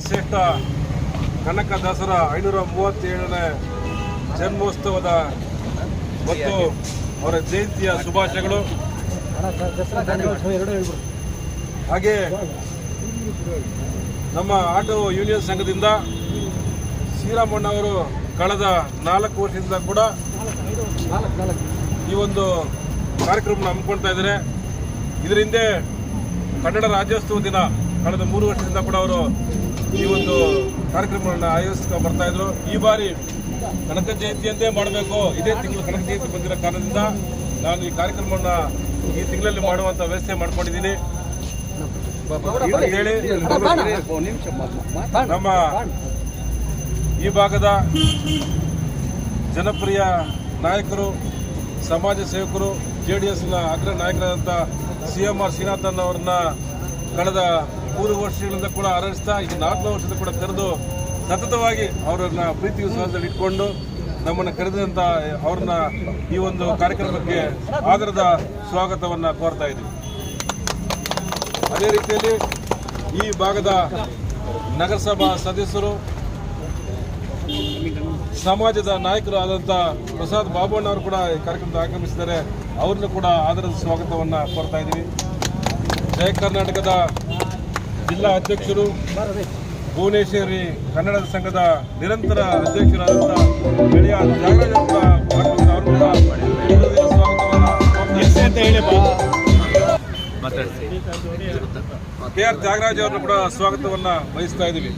ಶ್ರೇಷ್ಠ ಕನಕ ದಾಸರ ಐನೂರ ಮೂವತ್ತೇಳನೇ ಜನ್ಮೋತ್ಸವದ ಮತ್ತು ಅವರ ಜಯಂತಿಯ ಶುಭಾಶಯಗಳು. ಹಾಗೆ ನಮ್ಮ ಆಟೋ ಯೂನಿಯನ್ ಸಂಘದಿಂದ ಶ್ರೀರಾಮಣ್ಣ ಅವರು ಕಳೆದ ನಾಲ್ಕು ವರ್ಷದಿಂದ ಕೂಡ ಈ ಒಂದು ಕಾರ್ಯಕ್ರಮ ಹಮ್ಮಿಕೊಳ್ತಾ ಇದ್ದಾರೆ. ಇದರಿಂದ ಕನ್ನಡ ರಾಜ್ಯೋತ್ಸವ ದಿನ ಕಳೆದ ಮೂರು ವರ್ಷದಿಂದ ಕೂಡ ಅವರು ಈ ಒಂದು ಕಾರ್ಯಕ್ರಮಗಳನ್ನ ಆಯೋಜಿಸ್ತಾ ಬರ್ತಾ ಇದ್ರು. ಈ ಬಾರಿ ಕನಕ ಜಯಂತಿಯಂತೆ ಮಾಡಬೇಕು. ಇದೇ ತಿಂಗಳು ಕನಕ ಜಯಂತಿ ಬಂದಿರೋ ಕಾರಣದಿಂದ ನಾನು ಈ ಕಾರ್ಯಕ್ರಮವನ್ನು ಈ ತಿಂಗಳಲ್ಲಿ ಮಾಡುವಂತ ವ್ಯವಸ್ಥೆ ಮಾಡ್ಕೊಂಡಿದ್ದೀನಿ. ಅಂತ ಹೇಳಿ. ನಮ್ಮ ಈ ಭಾಗದ ಜನಪ್ರಿಯ ನಾಯಕರು, ಸಮಾಜ ಸೇವಕರು ಜೆ ಡಿ ಎಸ್ನ ಅಗ್ರ ನಾಯಕರಾದಂಥ ಸಿ ಎಂ ಆರ್ ಶ್ರೀನಾಥನ್ ಅವರನ್ನ ಕಳೆದ ಮೂರು ವರ್ಷಗಳಿಂದ ಕೂಡ ಆರೈಸ್ತಾ ಈ ನಾಲ್ಕು ವರ್ಷದ ಕೂಡ ಕರೆದು ಸತತವಾಗಿ ಅವರನ್ನ ಪ್ರೀತಿ ವಿಶ್ವಾಸದಲ್ಲಿ ಇಟ್ಕೊಂಡು ನಮ್ಮನ್ನು ಕರೆದಂತ ಅವ್ರನ್ನ ಈ ಒಂದು ಕಾರ್ಯಕ್ರಮಕ್ಕೆ ಆದರದ ಸ್ವಾಗತವನ್ನ ಕೋರ್ತಾ ಇದ್ದೀವಿ. ಅದೇ ರೀತಿಯಲ್ಲಿ ಈ ಭಾಗದ ನಗರಸಭಾ ಸದಸ್ಯರು, ಸಮಾಜದ ನಾಯಕರು ಆದಂಥ ಪ್ರಸಾದ್ ಬಾಬಣ್ಣ ಅವರು ಕೂಡ ಈ ಕಾರ್ಯಕ್ರಮದ ಆಗಮಿಸಿದ್ದಾರೆ. ಅವ್ರನ್ನ ಕೂಡ ಆದರದ ಸ್ವಾಗತವನ್ನು ಕೋರ್ತಾ ಇದ್ದೀವಿ. ಜಯ ಕರ್ನಾಟಕದ ಜಿಲ್ಲಾ ಅಧ್ಯಕ್ಷರು ಭುವನೇಶ್ವರಿ ಕನ್ನಡ ಸಂಘದ ನಿರಂತರ ಅಧ್ಯಕ್ಷರಾದಂಥ ಗೆಳೆಯ ತ್ಯಾಗರಾಜ ಕೂಡ ಭಾಗವಹಿಸಿದ್ದಾರೆ. ಅವ್ರು ಕೂಡ ಹೃದಯದ ಸ್ವಾಗತವನ್ನು ಕೆ ಆರ್ ತ್ಯಾಗರಾಜ್ ಅವ್ರನ್ನ ಕೂಡ ಸ್ವಾಗತವನ್ನ ಬಯಸ್ತಾ ಇದ್ದೀವಿ.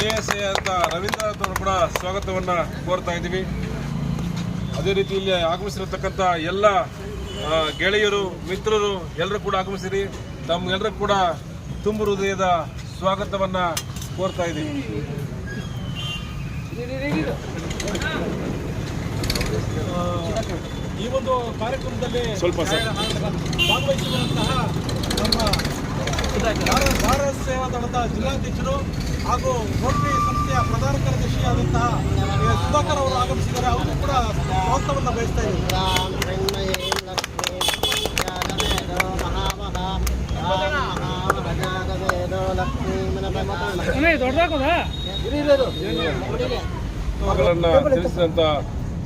ಎ ಎಸ್ ಎ ಅಂತ ರವೀಂದ್ರನಾಥ್ ಅವರು ಕೂಡ ಸ್ವಾಗತವನ್ನ ಕೋರ್ತಾ ಇದ್ದೀವಿ. ಅದೇ ರೀತಿ ಇಲ್ಲಿ ಆಗಮಿಸಿರತಕ್ಕಂಥ ಎಲ್ಲ ಗೆಳೆಯರು ಮಿತ್ರರು ಎಲ್ಲರೂ ಕೂಡ ಆಗಮಿಸಿರಿ. ತಮ್ಗೆಲ್ಲರೂ ಕೂಡ ತುಂಬು ಹೃದಯದ ಸ್ವಾಗತವನ್ನ ಕೋರ್ತಾ ಇದ್ದೀವಿ. ಈ ಒಂದು ಕಾರ್ಯಕ್ರಮದಲ್ಲಿ ಸ್ವಲ್ಪ ಸರ್. ಭಾಗವಹಿಸಿರುವಂತಹ ನಮ್ಮ ಭಾರತ ಭಾರತ ಸೇವಾ ದಳದ ಜಿಲ್ಲಾಧ್ಯಕ್ಷರು ಹಾಗೂ ರೋಟರಿ ಸಂಸ್ಥೆಯ ಪ್ರಧಾನ ಕಾರ್ಯದರ್ಶಿ ಆದಂತಹ ಸುಧಾಕರ್ ಅವರು ಆಗಮಿಸಿದ್ದಾರೆ. ಅವರು ಕೂಡ ಸ್ವಾಗತವನ್ನು ಬಯಸ್ತಾ ಇದ್ದಾರೆ ಗಳನ್ನ ತಿಳಿಸಿದಂಥ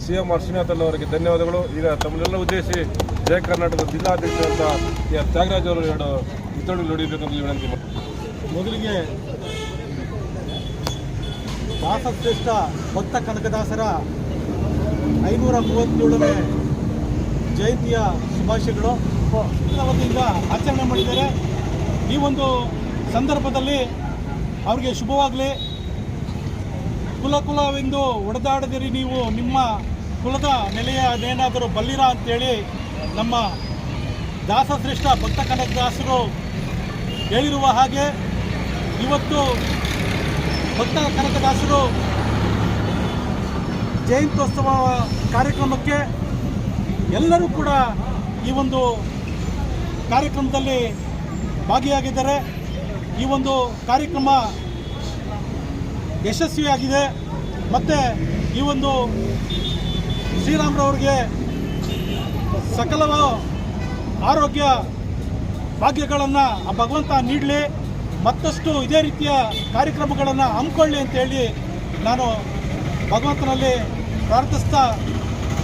ಸಿ ಎಂ ಆರ್ ಶ್ರೀನಾಥನ್ ಅವರಿಗೆ ಧನ್ಯವಾದಗಳು. ಈಗ ತಮ್ಮನ್ನೆಲ್ಲ ಉದ್ದೇಶಿಸಿ ಜಯ ಕರ್ನಾಟಕದ ಜಿಲ್ಲಾಧ್ಯಕ್ಷರಂತ ಕೆ ಆರ್ ತ್ಯಾಗರಾಜ್ ಅವರು ಎರಡು ಇತೋಡಿ ನುಡಿಬೇಕಂತ ವಿನಂತಿ ಮೊದಲಿಗೆ ದಾಸಶ್ರೇಷ್ಠ ಭಕ್ತ ಕನಕದಾಸರ ಐನೂರ ಮೂವತ್ತೇಳನೇ ಜಯಂತಿಯ ಶುಭಾಶಯಗಳು. ವತಿಯಿಂದ ಆಚರಣೆ ಮಾಡಿದ್ದಾರೆ. ಈ ಒಂದು ಸಂದರ್ಭದಲ್ಲಿ ಅವರಿಗೆ ಶುಭವಾಗಲಿ. ಕುಲ ಕುಲವೆಂದು ಒಡೆದಾಡದಿರಿ ನೀವು. ನಿಮ್ಮ ಕುಲದ ನೆಲೆಯ ಅದೇನಾದರೂ ಬಲ್ಲಿರ ಅಂತೇಳಿ ನಮ್ಮ ದಾಸಶ್ರೇಷ್ಠ ಭಕ್ತ ಕನಕದಾಸರು ಹೇಳಿರುವ ಹಾಗೆ ಇವತ್ತು ಭಕ್ತ ಕನಕದಾಸರು ಜಯಂತ್ಯೋತ್ಸವ ಕಾರ್ಯಕ್ರಮಕ್ಕೆ ಎಲ್ಲರೂ ಕೂಡ ಈ ಒಂದು ಕಾರ್ಯಕ್ರಮದಲ್ಲಿ ಭಾಗಿಯಾಗಿದ್ದಾರೆ. ಈ ಒಂದು ಕಾರ್ಯಕ್ರಮ ಯಶಸ್ವಿಯಾಗಿದೆ ಮತ್ತು ಈ ಒಂದು ಶ್ರೀರಾಮ್ರವ್ರಿಗೆ ಸಕಲ ಆರೋಗ್ಯ ಭಾಗ್ಯಗಳನ್ನು ಆ ಭಗವಂತ ನೀಡಲಿ. ಮತ್ತಷ್ಟು ಇದೇ ರೀತಿಯ ಕಾರ್ಯಕ್ರಮಗಳನ್ನು ಹಮ್ಮಿಕೊಳ್ಳಿ ಅಂತೇಳಿ ನಾನು ಭಗವಂತನಲ್ಲಿ ಪ್ರಾರ್ಥಿಸ್ತಾ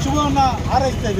ಶುಭವನ್ನು ಹಾರೈಸ್ತಾ